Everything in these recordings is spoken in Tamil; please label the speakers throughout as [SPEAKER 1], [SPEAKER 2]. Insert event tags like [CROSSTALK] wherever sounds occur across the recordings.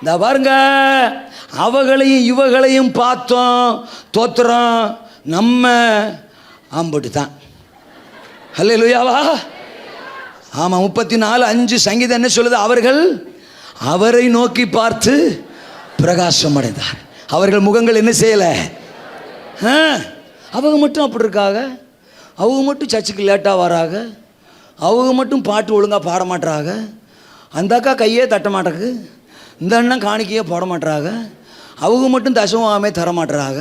[SPEAKER 1] இந்த பாருங்க அவகளையும் இவகளையும் பார்த்தோம் தோத்துறோம் நம்ம ஆம்பட்டு தான் ஹலே லுயாவா ஆமாம் முப்பத்தி நாலு அஞ்சு சங்கீதம் என்ன சொல்லுது? அவர்கள் அவரை நோக்கி பார்த்து பிரகாசம் அடைந்தார். அவர்கள் முகங்கள் என்ன செய்யலை? ஆ, அவங்க மட்டும் அப்படி இருக்காங்க அவங்க மட்டும் சர்ச்சுக்கு லேட்டாக வராங்க அவங்க மட்டும் பாட்டு ஒழுங்காக பாட மாட்டுறாங்க அந்த அக்கா கையே தட்ட மாட்டேக்கு இந்த அண்ணன் காணிக்கையே போட மாட்றாங்க அவங்க மட்டும் தசமாமே தர மாட்றாங்க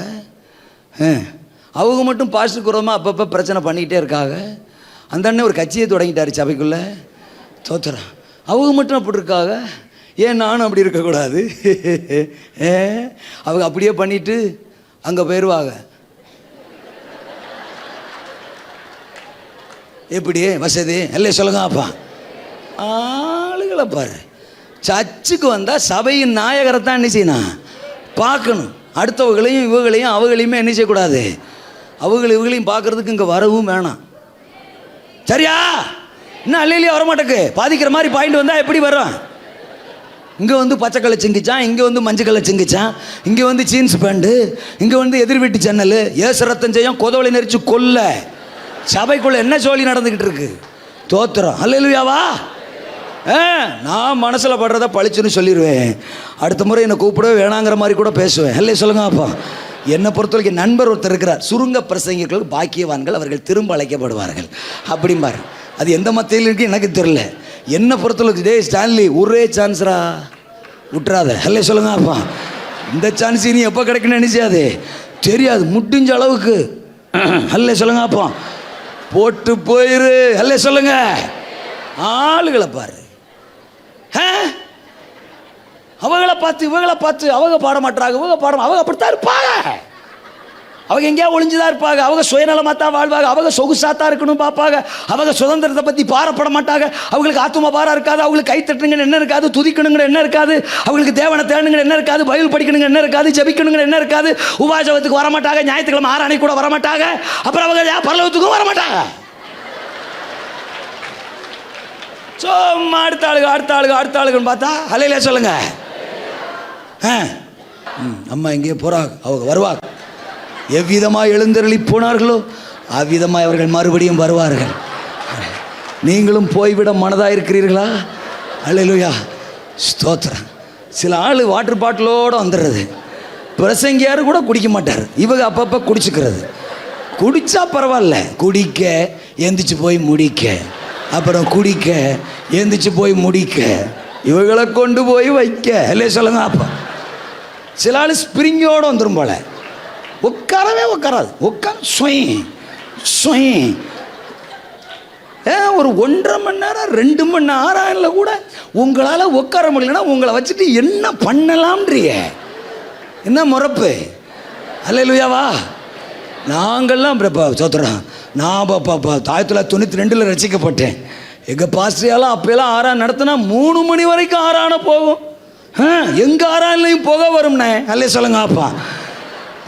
[SPEAKER 1] அவங்க மட்டும் பாஸ்டர் குரமாக அப்பப்போ பிரச்சனை பண்ணிக்கிட்டே இருக்காங்க அந்த அண்ணன் ஒரு கட்சியை தொடங்கிட்டாரு சபைக்குள்ளே. தோத்துறான். அவங்க மட்டும் அப்படி இருக்காங்க ஏன் நானும் அப்படி இருக்கக்கூடாது? [LAUGHS] ஏ அவங்க அப்படியே பண்ணிட்டு அங்கே போயிடுவாங்க எப்படி? வசதி? இல்லை சொல்லுங்க அப்பா. ஆளுகளை பாரு. சர்ச்சுக்கு வந்தால் சபையின் நாயகரை தான் என்ன செய்யணும்? பார்க்கணும். அடுத்தவங்களையும் இவங்களையும் அவங்களையுமே என்ன செய்யக்கூடாது? அவங்கள இவங்களையும் பார்க்கறதுக்கு இங்கே வரவும் வேணாம். சரியா? இன்னும் அல்லையிலேயே வரமாட்டேக்கு. பாதிக்கிற மாதிரி பாயிண்ட் வந்தால் எப்படி வரும் இங்கே வந்து பச்சை கலை சிங்கிச்சான் இங்கே வந்து மஞ்சள் கலை சிங்கிச்சான் இங்கே வந்து ஜீன்ஸ் பேண்டு இங்கே வந்து எதிர் வீட்டு ஜன்னல் ஏசு ரத்தம் செய்யும் கொதவளை நெரிச்சு கொல்ல. சபைக்குள்ளே என்ன சோழி நடந்துக்கிட்டு இருக்கு? தோத்துறோம். அல்லையாவா நான் மனசில் படுறத பழிச்சுன்னு சொல்லிடுவேன் அடுத்த முறை என்னை கூப்பிடவே வேணாங்கிற மாதிரி கூட பேசுவேன். இல்லை சொல்லுங்க அப்பா. என்னை பொறுத்தவரைக்கும் நண்பர் ஒருத்தர் இருக்கிறார். சுருங்க பிரசங்கிகள் பாக்கியவான்கள் அவர்கள் திரும்ப அழைக்கப்படுவார்கள். அப்படிம்பார். அது எந்த மத்தியில் இருக்கு எனக்கு தெரியல. என்னை பொறுத்தளவுக்கு டேய் ஸ்டான்லி ஒரே சான்ஸ்ரா விட்டுறாத ஹல்லே சொல்லுங்க அப்பா. இந்த சான்ஸ் இனி எப்போ கிடைக்குன்னு நினைச்சாது. தெரியாது முடிஞ்ச அளவுக்கு. அல்லே சொல்லுங்க அப்பா. போட்டு போயிரு. ஹல்லே சொல்லுங்க. ஆளுகளை பாரு. அவங்கள பார்த்து இவங்கள பார்த்து அவங்க பாட மாட்டாங்க இவங்க பாட அவங்க அப்படித்தான் இருப்பாங்க. அவங்க எங்கேயா ஒளிஞ்சுதான் இருப்பாங்க. அவங்க சுயநலமாக தான் வாழ்வாங்க. அவங்க சொகுசாக தான் இருக்கணும் பார்ப்பாங்க. அவங்க சுதந்திரத்தை பற்றி பாரப்பட மாட்டாங்க. அவங்களுக்கு ஆத்தும பாரம் இருக்காது. அவங்களுக்கு கை தட்டுனுங்கன்னு என்ன இருக்காது. துதிக்கணுங்கிற என்ன இருக்காது. அவங்களுக்கு தேவனை தேடணுங்கிற என்ன இருக்காது. பயில் படிக்கணுங்கிற என்ன இருக்காது. ஜபிக்கணுங்கிற என்ன இருக்காது. உபாசவத்துக்கு வர மாட்டாங்க ஞாயிற்றுக்கிழமை ஆறாணி கூட வர மாட்டாங்க அப்புறம் அவங்க பரலவத்துக்கும் வரமாட்டாங்க வர மாட்டாங்க சும்மா அடுத்த ஆளுங்க அடுத்த ஆளுக அடுத்த ஆளுகன்னு பார்த்தா அலையில சொல்லுங்க. ஆ. ம், அம்மா எங்கேயோ போறாங்க அவங்க வருவாங்க. எவ்விதமாக எழுந்தருளி போனார்களோ அவ்விதமாக அவர்கள் மறுபடியும் வருவார்கள். நீங்களும் போய்விட மனதாக இருக்கிறீர்களா அல்லையா ஸ்தோத்திரம். சில ஆள் வாட்டர் பாட்டிலோடு வந்துடுறது. பிரசங்கியார் கூட குடிக்க மாட்டார். இவங்க அப்பப்போ குடிச்சுக்கிறது. குடிச்சா பரவாயில்ல. குடிக்க எந்திரிச்சு போய் முடிக்க. அப்புறம் குடிக்க எந்திரிச்சு போய் முடிக்க இவங்களை கொண்டு போய் வைக்க. இல்லையே சொல்லுங்க அப்போ. சில ஆள் ஸ்ப்ரிங்கோடு வந்துடும் போல. உட்காரவே உட்காராது. உட்கார் சுயம் சுயம் ஏன் ஒரு ஒன்றரை மணி நேரம் ரெண்டு மணி நேரம் இல்லை கூட உங்களால் உட்கார முடியலன்னா உங்களை வச்சுட்டு என்ன பண்ணலாம்ன்றிய. என்ன முறப்பு? அல்லையா நாங்கள்லாம் இப்போ சோத்துறோம் நான் பாப்பா ஆயிரத்தி தொள்ளாயிரத்தி தொண்ணூற்றி ரெண்டில் ரசிக்கப்பட்டேன். எங்கள் பாஸ்ட்ரியாலாம் அப்போயெல்லாம் ஆறா நடத்தினா மூணு மணி வரைக்கும் ஆறான போகும். எங்கே ஆறான்லையும் புகை வரும்னே. அல்லையே சொல்லுங்க அப்பா.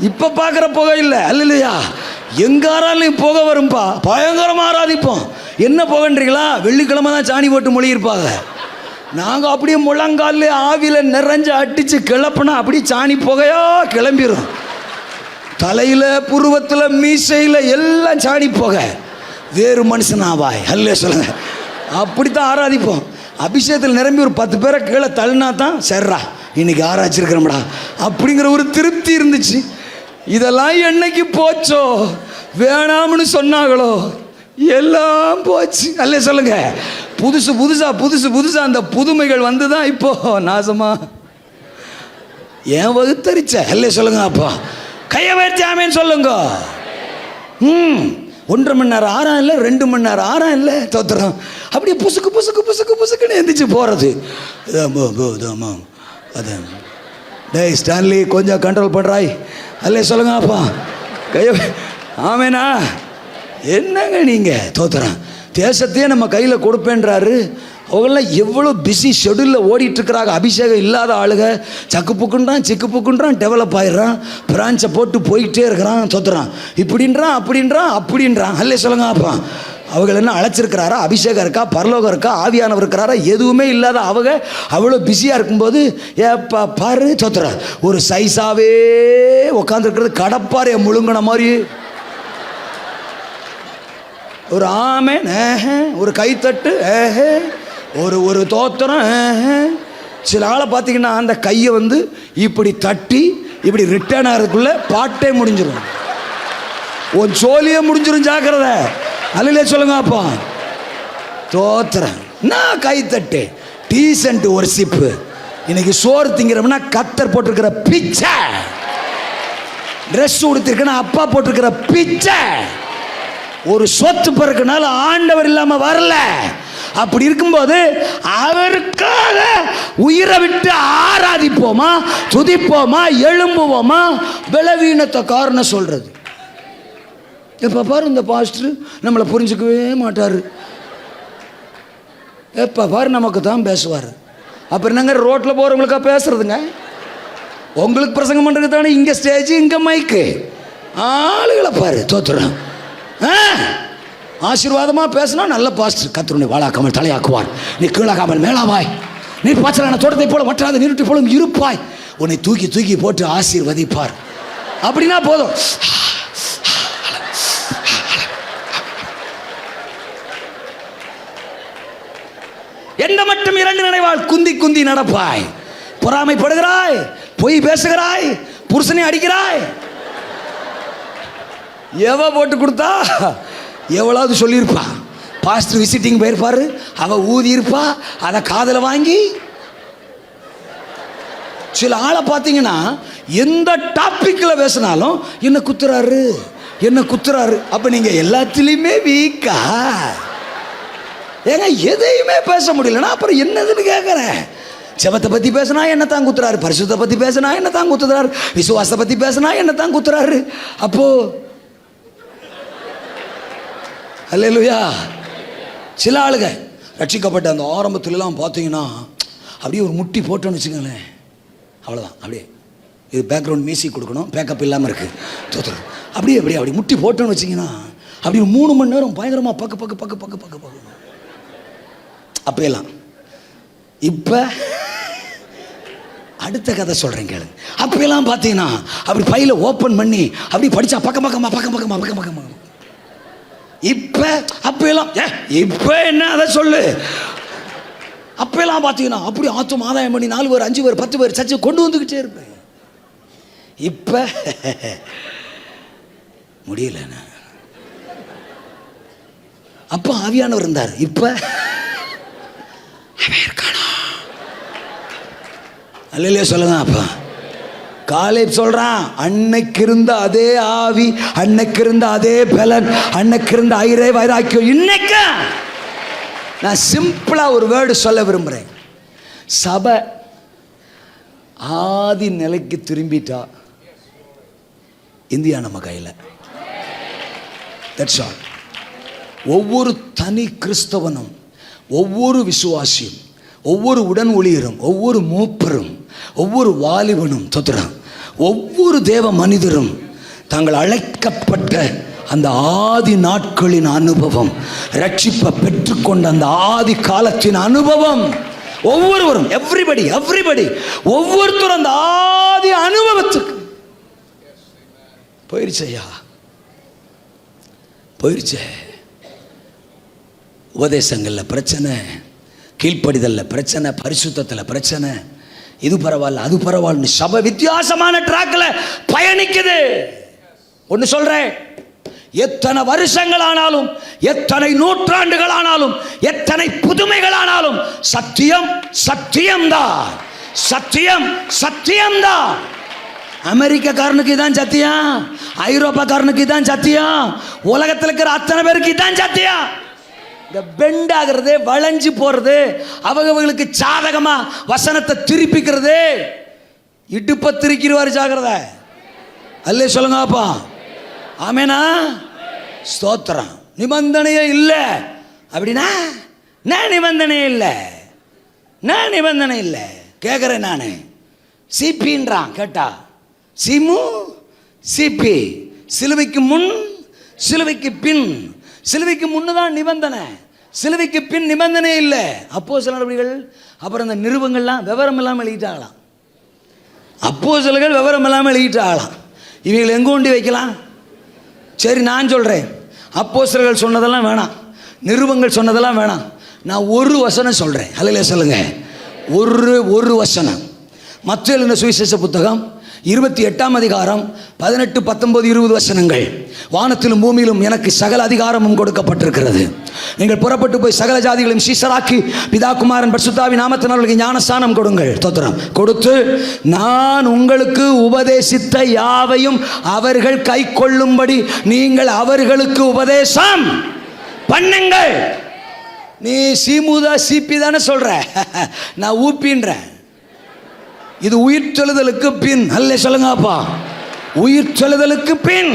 [SPEAKER 1] இப்போ பார்க்குற புகை இல்லை. அல்ல இல்லையா ஆறாலையும் புகை வரும்பா. பயங்கரமாக ஆராதிப்போம். என்ன புகைன்றீங்களா? வெள்ளிக்கிழமை தான் சாணி போட்டு மொழியிருப்பாங்க. நாங்கள் அப்படியே முழங்கால் ஆவியில் நிறைஞ்சு அடித்து கிளப்புனா அப்படியே சாணி புகையாக கிளம்பிரும். தலையில் புருவத்தில் மீசையில் எல்லாம் சாடி போக. வேறு மனுஷனாவாய் ஹல்லே சொல்லுங்க. அப்படித்தான் ஆராதிப்போம். அபிஷேகத்தில் நிரம்பி ஒரு பத்து பேரை கீழே தள்ளினா தான் சரிடா இன்னைக்கு ஆராய்ச்சிருக்கிறோம்டா. அப்படிங்கிற ஒரு திருப்தி இருந்துச்சு. இதெல்லாம் என்னைக்கு போச்சோ? வேணாம்னு சொன்னாங்களோ? எல்லாம் போச்சு. அல்ல சொல்லுங்க. புதுசு புதுசா புதுசு புதுசா அந்த புதுமைகள் வந்து தான் இப்போ. நாசமா. ஏன் வகுத்தரிச்ச? அல்ல சொல்லுங்க அப்பா. கையை வச்சாமேன்னு சொல்லுங்க. ம் ஒன்றரை மணி நேரம் ஆறாம் இல்லை ரெண்டு மணி நேரம் ஆறாம் இல்லை தோத்துறோம். அப்படியே புசுக்கு புசுக்கு புசுக்கு புசுக்குன்னு எந்திரிச்சு போகிறது அதான் டேய் ஸ்டான்லி கொஞ்சம் கண்ட்ரோல் பண்ணுறாய் அல்லே சொல்லுங்க அப்பா. கைய ஆமேனா? என்னங்க நீங்கள் தோத்துறோம். தேசத்தையே நம்ம கையில் கொடுப்பேன்றாரு. அவங்களாம் எவ்வளோ பிஸி ஷெடியூலில் ஓடிட்டுருக்குறாங்க. அபிஷேகம் இல்லாத ஆளுக சக்கு புக்குன்றான் சிக்கு புக்குன்றான் டெவலப் ஆயிடுறான். பிரான்ச்சை போட்டு போயிட்டே இருக்கிறான் சொத்துறான். இப்படின்றான் அப்படின்றான் அப்படின்றான். அல்லே சொல்லுங்க அப்பா அவங்கள என்ன அழைச்சிருக்கிறாரா? அபிஷேகம் இருக்கா? பரலோகம் இருக்கா? ஆவியானவர் இருக்கிறாரா? எதுவுமே இல்லாத அவங்க அவ்வளோ பிஸியாக இருக்கும்போது ஏப்பா பாரு சொத்துற ஒரு சைஸாகவே உட்காந்துருக்கிறது கடப்பாறைய முழுங்கின மாதிரி. ஒரு ஆமே ஒரு கைத்தட்டு ஏஹே. ஒரு ஒரு தோத்திரம் சில ஆளை பார்த்தீங்கன்னா அந்த கையை வந்து இப்படி தட்டி இப்படி ரிட்டர்ன் ஆகிறதுக்குள்ளே பாட்டே முடிஞ்சிடும் உன் சோழியே முடிஞ்சிடும் ஜாக்கிரத. அல்லையே சொல்லுங்க அப்பா. தோத்துறேன் நான் கைத்தட்டு டீசன்ட் ஒரு சிப்பு இன்னைக்கு சோறு திங்கிறோம்னா கத்தர் போட்டிருக்கிற பிச்சை. ட்ரெஸ் உடுத்திருக்கேன்னா அப்பா போட்டிருக்கிற பிச்சை. ஒரு சொத்து பிறகுனால ஆண்டவர் இல்லாமல் வரல. அப்படி இருக்கும்போது அவருக்காக உயிரை விட்டு ஆராதிப்போமா துதிப்போமா எழும்புவோமா? பலவீனத்தை காரணம் சொல்றது. எப்போ பாரு இந்த பாஸ்டர் நம்மளை புரிஞ்சுக்கவே மாட்டார். எப்போ பாரு நமக்கு தான் பேசுவார். அப்புறம் என்னங்க ரோட்டில் போகிறவங்களுக்காக பேசுறதுங்க? உங்களுக்கு பிரசங்கம் பண்ணுறது தானே இங்கே ஸ்டேஜ் இங்கே மைக்கு ஆளுகளை பாரு தோத்துறோம். ஆ? ஆசீர்வாதமாக பேசினா நல்ல பாஸ்டர் கத்தருடைய வாழாக்காமல் தலையாக்குவார். நீ கீழாகாமல் மேலாவாய். நீ பாச்சலான தோட்டத்தை போல மற்றாத நீருட்டி போலும் இருப்பாய். உன்னை தூக்கி தூக்கி போட்டு ஆசீர்வதிப்பார். அப்படின்னா போதும். என்ன மட்டும் இரண்டு நினைவால் குந்தி குந்தி நடப்பாய். பொறாமைப்படுகிறாய் பொய் பேசுகிறாய் புருஷனை அடிக்கிறாய். எவ போட்டு கொடுத்தா? எவ்வளவு சொல்லியிருப்பா? பாஸ்டர் விசிட்டிங் போயிருப்பாரு அவ ஊதி இருப்பா அதை காதில் வாங்கி. சில ஆளை பார்த்தீங்கன்னா எந்த டாப்பிக்கில் பேசினாலும் என்ன குத்துறாரு? என்ன குத்துறாரு? அப்போ நீங்கள் எல்லாத்துலேயுமே வீக்கா ஏங்க எதையுமே பேச முடியலன்னா அப்புறம் என்னதுன்னு கேட்குறேன் செபத்தை பற்றி பேசினா என்ன தான் குத்துறாரு? பரிசுத்தை பற்றி பேசினா என்ன தான் குத்துறாரு? விசுவாசத்தை பற்றி பேசினா என்ன தான் குத்துறாரு? அப்போது அல்லேலூயா சில ஆளுங்க ரட்சிக்கப்பட்ட அந்த ஆரம்பத்துலலாம் பார்த்தீங்கன்னா அப்படியே ஒரு முட்டி போட்டோன்னு வச்சுக்கோங்களேன். அவ்வளோதான் அப்படியே. இது பேக்ரவுண்ட் மியூசிக் கொடுக்கணும் பேக்கப் இல்லாமல் இருக்குது தோத்துறது அப்படியே அப்படியே அப்படி முட்டி போட்டோன்னு வச்சிங்கன்னா அப்படி ஒரு மூணு மணி நேரம் பயங்கரமாக பக்கு பக்கு பக்கு பக்கு பக்கு பக்கு. அப்பெல்லாம் இப்போ அடுத்த கதை சொல்கிறேன் கேளுங்க அப்பெல்லாம் பார்த்தீங்கன்னா அப்படி ஃபைலை ஓப்பன் பண்ணி அப்படி படித்தா பக்கம் பக்கமாக பக்கம் பக்கமாக பக்கம் பக்கமாக இப்போ அப்பெல்லாம் ஏ இப்போ என்ன அதை சொல்லு? அப்பெல்லாம் பார்த்தீங்கன்னா அப்படி ஆத்தும் ஆதாயம் பண்ணி நாலு பேர் அஞ்சு பேர் பத்து பேர் சச்சு கொண்டு வந்துக்கிட்டே இருப்பேன். இப்போ முடியல அப்போ ஆவியானவர் இருந்தார். இப்போ அவன் இருக்கானா? அல்லையே சொல்லுங்க அப்பா. காலை சொல்றான் அன்னைக்கு இருந்த அதே ஆவி அன்னைக்கு இருந்த அதே பலன் அன்னைக்கு இருந்த ஐரே வைராக்கியம் இன்னைக்கு? நான் சிம்பிளா ஒரு வேர்டு சொல்ல விரும்புறேன். சபை ஆதி நிலைக்கு திரும்பிட்டா இந்தியா நம்ம கையில். தட்ஸ் ஆல் ஒவ்வொரு தனி கிறிஸ்தவனும் ஒவ்வொரு விசுவாசியும் ஒவ்வொரு உடன் ஒளியரும் ஒவ்வொரு மூப்பரும் ஒவ்வொரு வாலிபனும் தொத்துறான் ஒவ்வொரு தேவ மனிதரும் தாங்கள் அழைக்கப்பட்ட அந்த ஆதி நாட்களின் அனுபவம் ரட்சிப்பை பெற்றுக்கொண்ட அந்த ஆதி காலத்தின் அனுபவம். ஒவ்வொருவரும் எவ்ரிபடி எவ்ரிபடி ஒவ்வொருத்தரும் அந்த ஆதி அனுபவத்துக்கு. போயிருச்சையா? போயிருச்சே. உபதேசங்களில் பிரச்சனை கீழ்ப்படிதலில் பிரச்சனை பரிசுத்தத்தில் பிரச்சனை இது பரவாயில்ல அது பரவாயில்ல. சபை வித்தியாசமான ட்ராக்கில் பயணிக்குது. ஒன்று சொல்கிறேன் எத்தனை வருஷங்கள் ஆனாலும் எத்தனை நூற்றாண்டுகள் ஆனாலும் எத்தனை புதுமைகள் ஆனாலும் சத்தியம் சத்தியம்தான். சத்தியம் சத்தியம்தான். அமெரிக்கக்காரனுக்கு இதான் சத்தியம் ஐரோப்பாக்காரனுக்கு இதான் சத்தியம் உலகத்தில் இருக்கிற அத்தனை பேருக்கு இதான் சத்தியம். இந்த பெண்ட் ஆகிறது வளைஞ்சு போகிறது அவங்களுக்கு சாதகமாக வசனத்தை திருப்பிக்கிறது. இடுப்பை திருக்கிடுவார் ஜாகிரத அல்ல சொல்லுங்க அப்பா. ஆமேனா? ஸ்தோத்திரம். நிபந்தனையே இல்லை. அப்படின்னா நான் நிபந்தனை இல்லை. நான் நிபந்தனை இல்லை. கேட்குறேன் நான். சிபின்றான் கேட்டா. சிமு? சிபி. சிலுவைக்கு முன் சிலுவைக்கு பின். சிலுவைக்கு முன்னதான் நிபந்தனை. சிலுவைக்கு பின் நிபந்தனை இல்லை. அப்போ சில நடவடிக்கைகள் அப்புறம் இந்த நிருபங்கள்லாம் விவரம் இல்லாமல் எழுதிட்டாங்களாம். அப்போ சிலர்கள் விவரம் இல்லாமல் எழுதிட்டாங்களாம். இவங்களை எங்கே கொண்டு வைக்கலாம்? சரி நான் சொல்கிறேன் அப்போ சொன்னதெல்லாம் வேணாம். நிருபங்கள் சொன்னதெல்லாம் வேணாம். நான் ஒரு வசனம் சொல்கிறேன் அல்லையில சொல்லுங்கள் ஒரு ஒரு வசனம். மற்ற சுவிசேஷ புத்தகம் இருபத்தி எட்டாம் அதிகாரம் பதினெட்டு பத்தொன்பது இருபது வசனங்கள். வானத்திலும் பூமியிலும் எனக்கு சகல அதிகாரமும் கொடுக்கப்பட்டிருக்கிறது. நீங்கள் புறப்பட்டு போய் சகல ஜாதிகளையும் சீசராக்கி பிதா குமாரன் நாமத்தினர்களுக்கு ஞானஸ்தானம் கொடுங்கள். தோத்திரம் கொடுத்து நான் உங்களுக்கு உபதேசித்த யாவையும் அவர்கள் கை கொள்ளும்படி நீங்கள் அவர்களுக்கு உபதேசம் பண்ணுங்கள். நீ சீமுதா சிபி தானே சொல்ற? [LAUGHS] நான் ஊப்பின்றேன். இது உயிர்த்தெழுதலுக்கு பின். அல்ல சொல்லுங்கப்பா. உயிர்த்தெழுதலுக்கு பின்.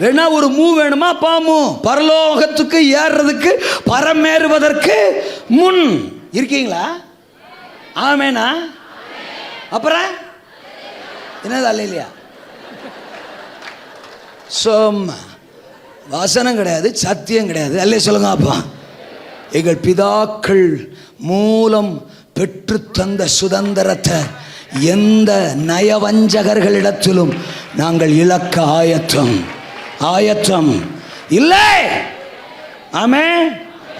[SPEAKER 1] வேணா ஒரு மூ வேணுமா? பாமு பரலோகத்துக்கு ஏறுறதுக்கு பரமேறுவதற்கு முன். இருக்கீங்களா? ஆமேனா? அப்புறம்? என்னது அல்ல இல்லையா சோம்மா. வசனம் கிடையாது சத்தியம் கிடையாது. அல்ல சொல்லுங்க அப்பா எங்கள் பிதாக்கள் மூலம் பெற்று தந்த சுதந்திரத்தை எந்த நயவஞ்சகர்களிடத்திலும் நாங்கள் இலக்க ஆயத்தம். ஆயத்தம். இல்லை! ஆமே!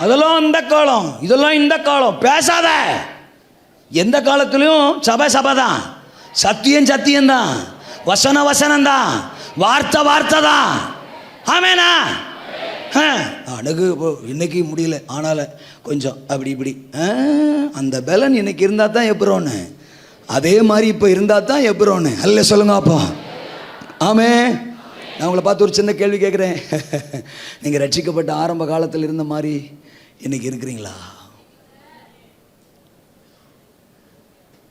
[SPEAKER 1] அதெல்லாம் அந்த காலம். இதெல்லாம் இந்த காலம். பேசாத. எந்த காலத்திலையும் சபை சபை தான் சத்தியம் சத்தியம் தான் வசன வசனம் தான் வார்த்தை வார்த்தை தான் ஆமேனா ஆ, அணுகு இன்னைக்கு முடியல. ஆனால கொஞ்சம் அப்படி இப்படி. ஆ, அந்த பலன் இன்னைக்கு இருந்தால் தான் எப்பரோன்னு அதே மாதிரி இப்போ இருந்தால் தான் எப்ரோனு அல்ல சொல்லுங்க அப்போ. ஆமே. நான் உங்களை பார்த்து ஒரு சின்ன கேள்வி கேட்குறேன் [LAUGHS] நீங்கள் ரட்சிக்கப்பட்ட ஆரம்ப காலத்தில் இருந்த மாதிரி இன்னைக்கு இருக்கிறீங்களா?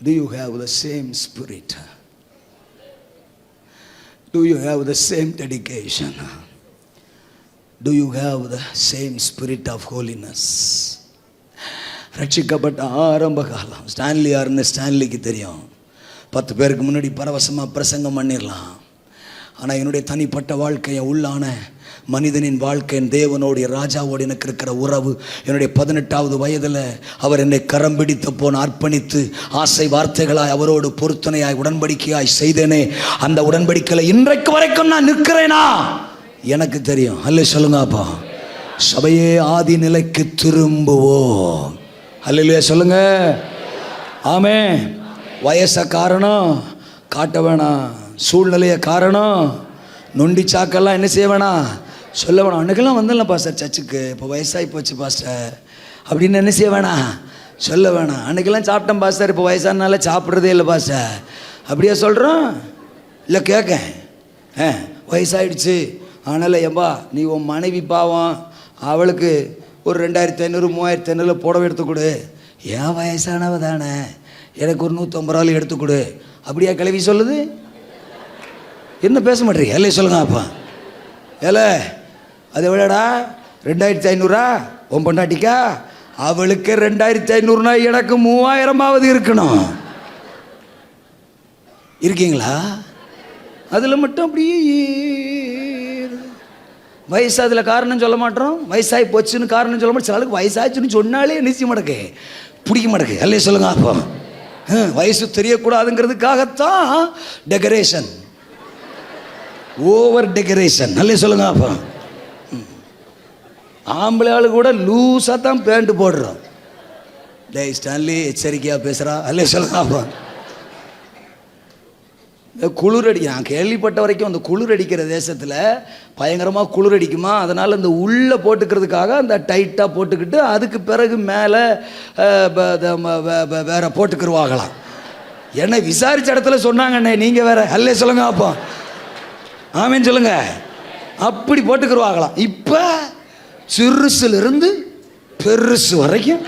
[SPEAKER 1] Do you have the same spirit do you have the same dedication do you have the same spirit of holiness ரட்சிக்கப்பட்ட ஆரம்ப காலம் ஸ்டான்லி யாருன்னு ஸ்டான்லிக்கு தெரியும். பத்து பேருக்கு முன்னாடி பரவசமாக பிரசங்கம் பண்ணிடலாம் ஆனால் என்னுடைய தனிப்பட்ட வாழ்க்கையை உள்ளான மனிதனின் வாழ்க்கையின் தேவனோடைய ராஜாவோடு எனக்கு இருக்கிற உறவு என்னுடைய பதினெட்டாவது வயதில் அவர் என்னை கரம் பிடித்து போன அர்ப்பணித்து ஆசை வார்த்தைகளாய் அவரோடு பொருத்தனையாய் உடன்படிக்கையாய் செய்தேனே அந்த உடன்படிக்கையில் இன்றைக்கு வரைக்கும் நான் நிற்கிறேனா? எனக்கு தெரியும். அல்ல சொல்லுங்க அப்பா. சபையே ஆதி நிலைக்கு திரும்புவோம். அல்லையா சொல்லுங்க. ஆமே வயசை காரணம் காட்ட வேணாம். சூழ்நிலைய காரணம் நொண்டி சாக்கெல்லாம் என்ன செய்ய வேணாம். சொல்ல வேணாம். அன்றைக்கெல்லாம் வந்துடலாம் பாஸ்டர் சர்ச்சுக்கு. இப்போ வயசாகி போச்சு பாஸ்டர். அப்படின்னு என்ன செய்ய வேணாம். சொல்ல வேணாம். அன்னைக்கெல்லாம் சாப்பிட்டேன் பாஸ்டர். இப்போ வயசானால சாப்பிட்றதே இல்லை பாஸ்டர். அப்படியே சொல்கிறோம் இல்லை கேட்க ஆ வயசாகிடுச்சு அதனால் ஏம்பா நீ உன் மனைவி பாவம் அவளுக்கு ஒரு ரெண்டாயிரத்தி ஐநூறு மூவாயிரத்தி ஐநூறு புடவை எடுத்து கொடு. ஏன் வயசானவ தானே எனக்கு ஒரு நூற்றம்பது ரூபாய் எடுத்து கொடு. அப்படியா கிளவி சொல்லுது? என்ன பேச மாட்டேங்க இல்லை சொல்லுங்க அப்பா. ஏல அது எவ்வளோடா? ரெண்டாயிரத்தி ஐநூறா? உன் பொண்டாட்டிக்கா? அவளுக்கு ரெண்டாயிரத்தி ஐநூறுனா எனக்கு மூவாயிரமாவது இருக்கணும். இருக்கீங்களா? அதில் மட்டும் அப்படியே வயசு அதில் காரணம் சொல்ல மாட்டோம். வயசாகி போச்சுன்னு காரணம் சொல்ல மாட்டோம். சில ஆளுக்கு வயசாச்சுன்னு சொன்னாலே நிச்சயம் மடக்கு. பிடிக்க மடக்கு. அல்லையே சொல்லுங்க அப்போ. வயசு தெரியக்கூடாதுங்கிறதுக்காகத்தான் டெக்கரேஷன் ஓவர் டெக்கரேஷன் நல்லே சொல்லுங்க அப்போ. ஆம்பளை ஆளு கூட லூஸாக தான் பேண்ட் போடுறோம். டே ஸ்டான்லி எச்சரிக்கையாக பேசுகிறா அல்லே சொல்லுங்க அப்போ. இந்த குளிர் அடி நான் கேள்விப்பட்ட வரைக்கும் அந்த குளிர் அடிக்கிற தேசத்தில் பயங்கரமாக குளிர் அடிக்குமா அதனால் இந்த உள்ளே போட்டுக்கிறதுக்காக அந்த டைட்டாக போட்டுக்கிட்டு அதுக்கு பிறகு மேலே வேற போட்டுக்கிருவாகலாம் என்ன விசாரித்த இடத்துல சொன்னாங்கண்ணே நீங்கள் வேற. அல்லே சொல்லுங்க அப்போ. ஆமேன்னு சொல்லுங்க. அப்படி போட்டுக்கிருவாகலாம் இப்போ சிறுசுலேருந்து பெருசு வரைக்கும்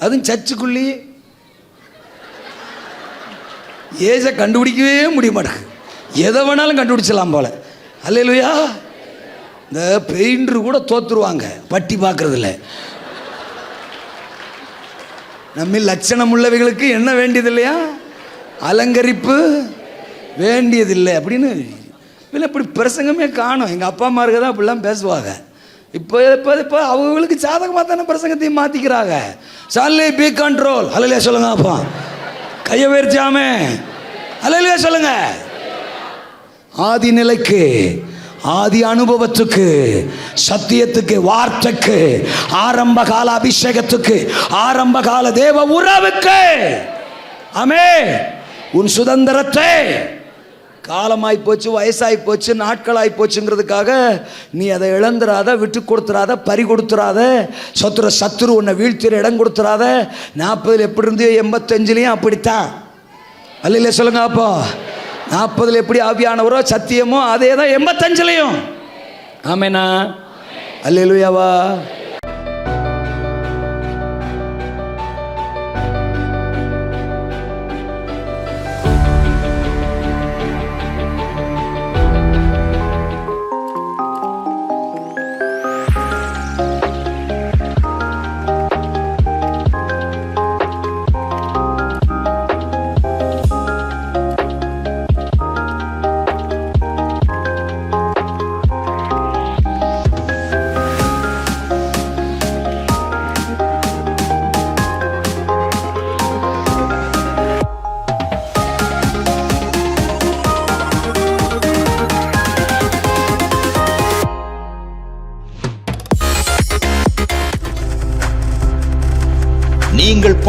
[SPEAKER 1] அதுவும் சர்ச்சுக்குள்ளேயே ஏஜை கண்டுபிடிக்கவே முடிய மாட்டேங்குது எதை வேணாலும் கண்டுபிடிச்சலாம் போல. அல்லையா இந்த பெயிண்டர் கூட தோத்துருவாங்க. பட்டி பார்க்கறதில்ல. நம்ம லட்சணம் உள்ளவைகளுக்கு என்ன வேண்டியது இல்லையா அலங்கரிப்பு வேண்டியதில்லை அப்படின்னு இல்லை இப்படி பிரசங்கமே காணும். எங்கள் அப்பா அம்மா தான் அப்படிலாம் பேசுவாங்க. இப்போ இப்போ இப்போ அவங்களுக்கு சாதகமாக தானே பிரசங்கத்தையும் மாற்றிக்கிறாங்க சாலி பி கண்ட்ரோல் அலையிலே சொல்லுங்க அப்பா. கையை உயர்த்தியாமே அலையிலே சொல்லுங்க. ஆதி நிலைக்கு ஆதி அனுபவத்துக்கு சத்தியத்துக்கு வார்த்தைக்கு ஆரம்ப கால அபிஷேகத்துக்கு ஆரம்ப கால தேவ உறவுக்கு. அமே உன் சுதந்திரத்தை காலமாய் போச்சு வயசாகி போச்சு நாட்களாய் போச்சுங்கிறதுக்காக நீ அதை இழந்துராத விட்டு கொடுத்துறாத பறி கொடுத்துறாத சத்துரு சத்துரு உன்னை வீழ்த்திற இடம் கொடுத்துறாத. நாற்பதில் எப்படி இருந்தியோ எண்பத்தஞ்சிலையும் அப்படித்தான். அல்ல சொல்லுங்க அப்போ. நாற்பதில் எப்படி ஆவியானவரோ சத்தியமோ அதே தான் எண்பத்தஞ்சிலையும். ஆமேனா. அல்லேலூயாவா